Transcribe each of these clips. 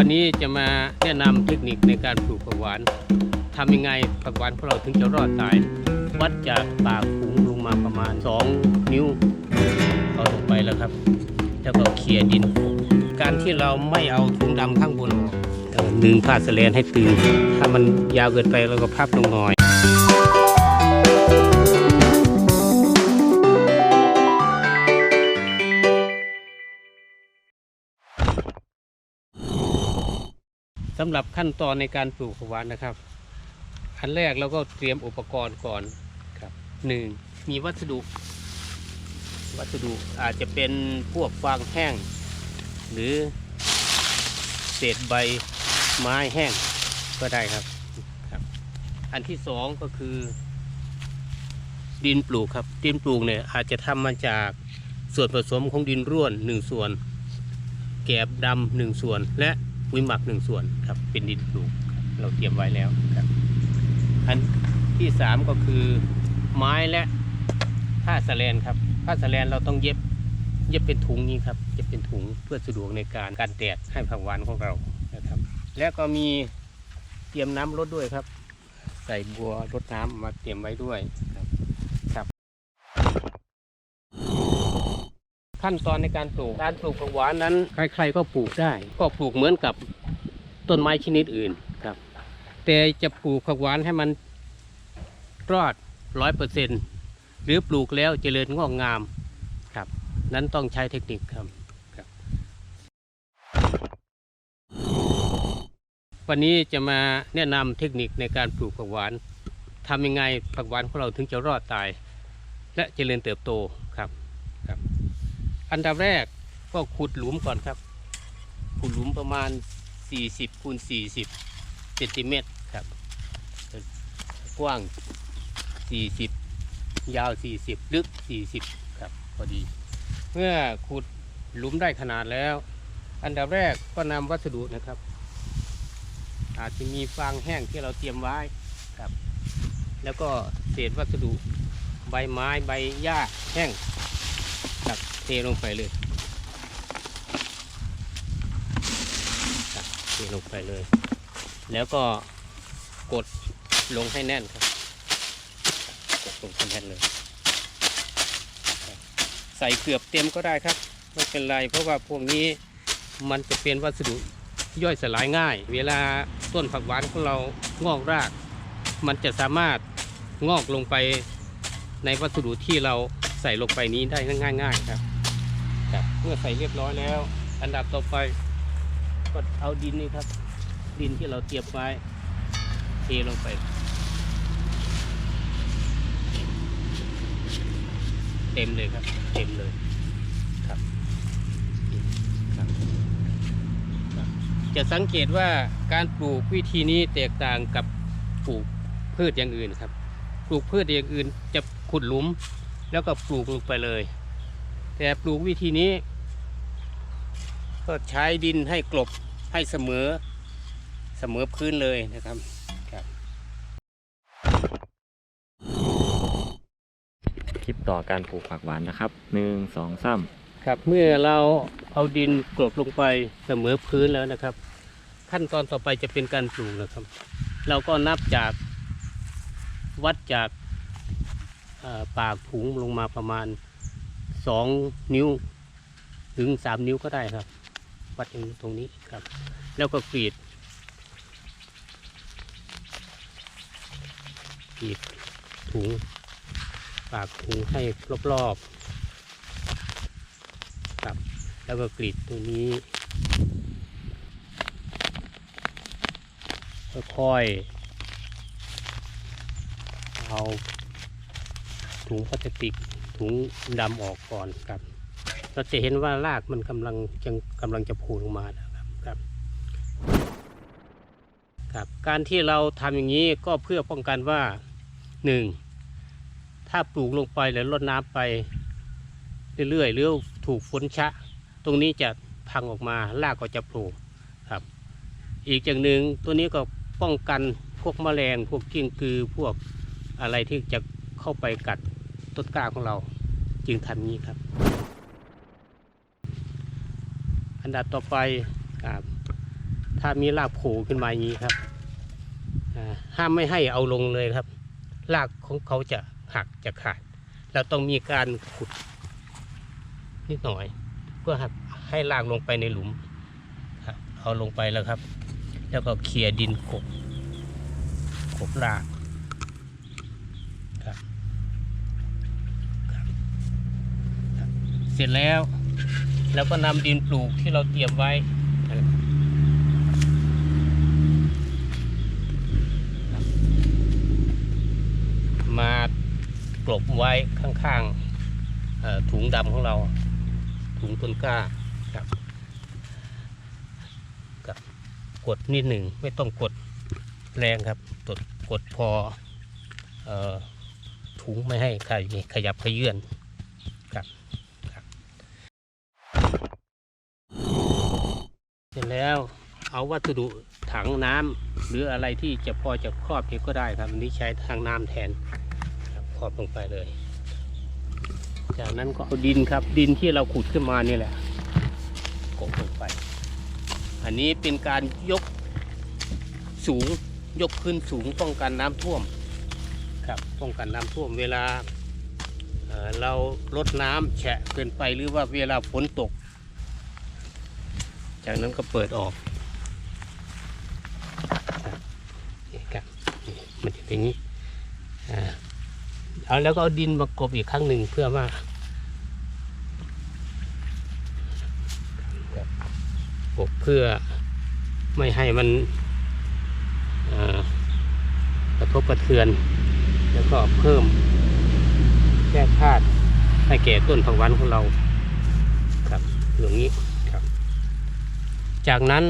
วันนี้จะมาแนะนำเทคนิคในการปลูกผักหวานทำยังไงผักหวานของเราถึงจะรอดตาย วัดจากปากถุงลงมาประมาณ 2 นิ้วเอาลงไปแล้วครับ แล้วก็เคลียดิน การที่เราไม่เอาถุงดำข้างบนออกเอ่อดึงผ้าสแลนให้ตึง ถ้ามันยาวเกินไปเราก็พับลงหน่อย สำหรับขั้นตอนในการปลูกผักหวานนะครับ อันแรกเราก็เตรียมอุปกรณ์ก่อนครับหนึ่งมีวัสดุ วัสดุอาจจะเป็นพวกฟางแห้ง หรือเศษใบไม้แห้งก็ได้ครับครับ อันที่สองก็คือ ดินปลูกครับ ดินปลูกเนี่ยอาจจะทำมาจากส่วนผสมของดินร่วนหนึ่งส่วน แกบดำหนึ่งส่วนและ ปุ๋ยหมักหนึ่งส่วนครับ เป็นดินปลูกเราเตรียมไว้แล้วครับ อันที่สามก็คือไม้และผ้าสแลนครับผ้าสแลนเราต้องเย็บเย็บเป็นถุงนี้ครับเย็บเป็นถุงเพื่อสะดวกในการการแดดให้ผักหวานของเรานะครับ แล้วก็มีเตรียมน้ำรดด้วยครับ ใส่บัวรดน้ำมาเตรียมไว้ด้วยครับ ขั้นตอนในการปลูก การปลูกผักหวานนั้น ใครๆก็ปลูกได้ ก็ปลูกเหมือนกับต้นไม้ชนิดอื่นครับ แต่จะปลูกผักหวานให้มันรอดร้อยเปอร์เซ็นหรือปลูกแล้วเจริญงอกงามครับ นั้นต้องใช้เทคนิคครับครับ วันนี้จะมาแนะนำเทคนิคในการปลูกผักหวานทำยังไงผักหวานของเราถึงจะรอดตาย และเจริญเติบโตครับครับ อันดับแรกก็ขุดหลุมก่อนครับ ขุดหลุมประมาณ 40คูณ40เซนติเมตรครับ กว้าง 40 ยาว 40 ลึก 40 ครับพอดี เมื่อขุดหลุมได้ขนาดแล้ว อันดับแรกก็นำวัสดุนะครับ อาจจะมีฟางแห้งที่เราเตรียมไว้ครับ แล้วก็เศษวัสดุใบไม้ใบหญ้าแห้ง ครับเทลงไปเลยครับเทลงไปเลย แล้วก็กดลงให้แน่นครับกดลงให้แน่นเลย ใส่เกือบเต็มก็ได้ครับไม่เป็นไรเพราะว่าพวกนี้มันจะเป็นวัสดุย่อยสลายง่าย เวลาต้นผักหวานของเรางอกราก มันจะสามารถงอกลงไปในวัสดุที่เรา ใส่ลงไปนี้ได้ง่าย ๆครับครับ เมื่อใส่เรียบร้อยแล้ว อันดับต่อไปก็เอาดินนี่ครับ ดินที่เราเตรียมไว้เทลงไปเต็มเลยครับ เต็มเลยครับครับครับจะสังเกตว่าการปลูกวิธีนี้แตกต่างกับปลูกพืชอย่างอื่นครับ ปลูกพืชอย่างอื่นจะขุดหลุม แล้วก็ปลูกลงไปเลย แต่ปลูกวิธีนี้ ก็ใช้ดินให้กลบให้เสมอเสมอพื้นเลยนะครับ คลิปต่อการปลูกผักหวานนะครับหนึ่งสองสามครับเมื่อเราเอาดินกลบลงไปเสมอพื้นแล้วนะครับ ขั้นตอนต่อไปจะเป็นการปลูกนะครับ เราก็นับจากวัดจากเอ่อ ปากถุงลงมาประมาณสองนิ้ว ถึงสามนิ้วก็ได้ครับ วัดตรงตรงนี้ครับ แล้วก็กรีดกรีดถุง ปากถุงให้รอบๆครับ แล้วก็กรีดตรงนี้ค่อยๆเอา ถุงพลาสติกถุงดำออกก่อนครับเราจะเห็นว่ารากมันกำลังจะกำลังจะพูลงมาแล้วครับครับครับ การที่เราทำอย่างนี้ก็เพื่อป้องกันว่าหนึ่งถ้าปลูกลงไปแล้วรดน้ำไปเรื่อยๆหรือถูกฝนชะ ตรงนี้จะพังออกมารากก็จะโผล่ครับ อีกอย่างหนึ่งตัวนี้ก็ป้องกันพวกแมลงพวกกิ้งกือพวกอะไรที่จะเข้าไปกัด ต้นกล้าของเรา จึงทำนี้ครับ อันดับต่อไปถ้ามีรากโผล่ขึ้นมาอย่างนี้ครับห้ามไม่ให้เอาลงเลยครับรากของเขาจะหักจะขาด เราต้องมีการขุดนิดหน่อย เพื่อให้ให้รากลงไปในหลุมเอาลงไปแล้วครับ แล้วก็เคลียร์ดินกบกบรากครับครับครับ เสร็จแล้ว แล้วก็นำดินปลูกที่เราเตรียมไว้มากลบไว้ข้างๆถุงดำของเรา ถุงต้นกล้าครับกับกดนิดหนึ่งไม่ต้องกดแรงครับกดกดพอออถุงไม่ให้ขยขยับขยื่นครับ เสร็จ แล้วเอาวัสดุถังน้ำหรืออะไรที่จะพอจะครอบนี่ก็ได้ครับอันนี้ใช้ทางน้ำแทนครับครอบลงไปเลย จากนั้นก็เอาดินครับ ดินที่เราขุดขึ้นมานี่แหละกบลงไป อันนี้เป็นการยกสูงยกขึ้นสูงป้องกันน้ำท่วมครับป้องกันน้ำท่วมเวลาเเราลดน้ำแฉะเกินไปหรือว่าเวลาฝนตก จากนั้นก็เปิดออกนี่ครับมันจะเป็นอย่างนี้เอาแล้วก็เอาดินมากบอีกครั้งหนึ่งเพื่อว่าครับเพื่อไม่ให้มันกระทบกระเทือน แล้วก็เพิ่มแก้ธาตุให้แก่ต้นผักหวานของเราครับอย่างนี้ จากนั้น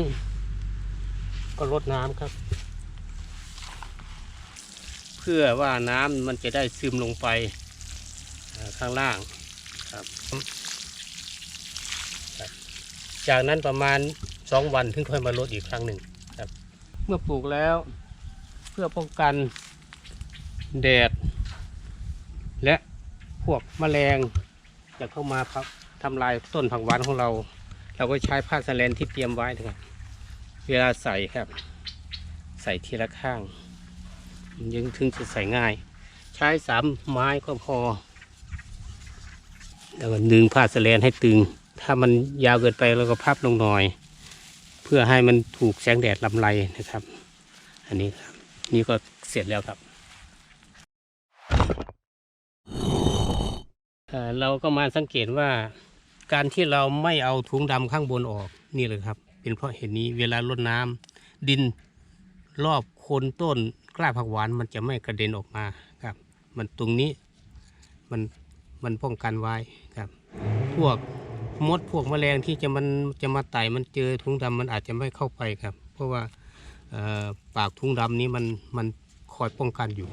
ก็รดน้ำครับ เพื่อว่าน้ำมันจะได้ซึมลงไปข้างล่างครับ จากนั้นประมาณสองวันถึงค่อยมาลดอีกครั้งหนึ่งครับ เมื่อปลูกแล้วเพื่อป้องกันแดด และพวกแมลงจะเข้ามาทำลายต้นผักหวานของเรา เราก็ใช้ผ้าสแลนที่เตรียมไว้นะครับ เวลาใส่ครับ ใส่ทีละข้างมันยังถึงจะใส่ง่าย ใช้สามไม้ก็พอ แล้วก็ดึงผ้าสแลนให้ตึง ถ้ามันยาวเกินไปเราก็พับลงหน่อย เพื่อให้มันถูกแสงแดดลำไรนะครับ อันนี้ครับ นี่ก็เสร็จแล้วครับเราก็มาสังเกตว่า การที่เราไม่เอาถุงดำข้างบนออกนี่เลยครับ เป็นเพราะเหตุนี้เวลารดน้ำดินรอบโคนต้นกล้าผักหวานมันจะไม่กระเด็นออกมาครับ มันตรงนี้มันมันป้องกันไว้ครับ พวกมดพวกแมลงที่จะมันจะมาไต่มันเจอถุงดำมันอาจจะไม่เข้าไปครับ เพราะว่าปากถุงดำนี้มันมันคอยป้องกันอยู่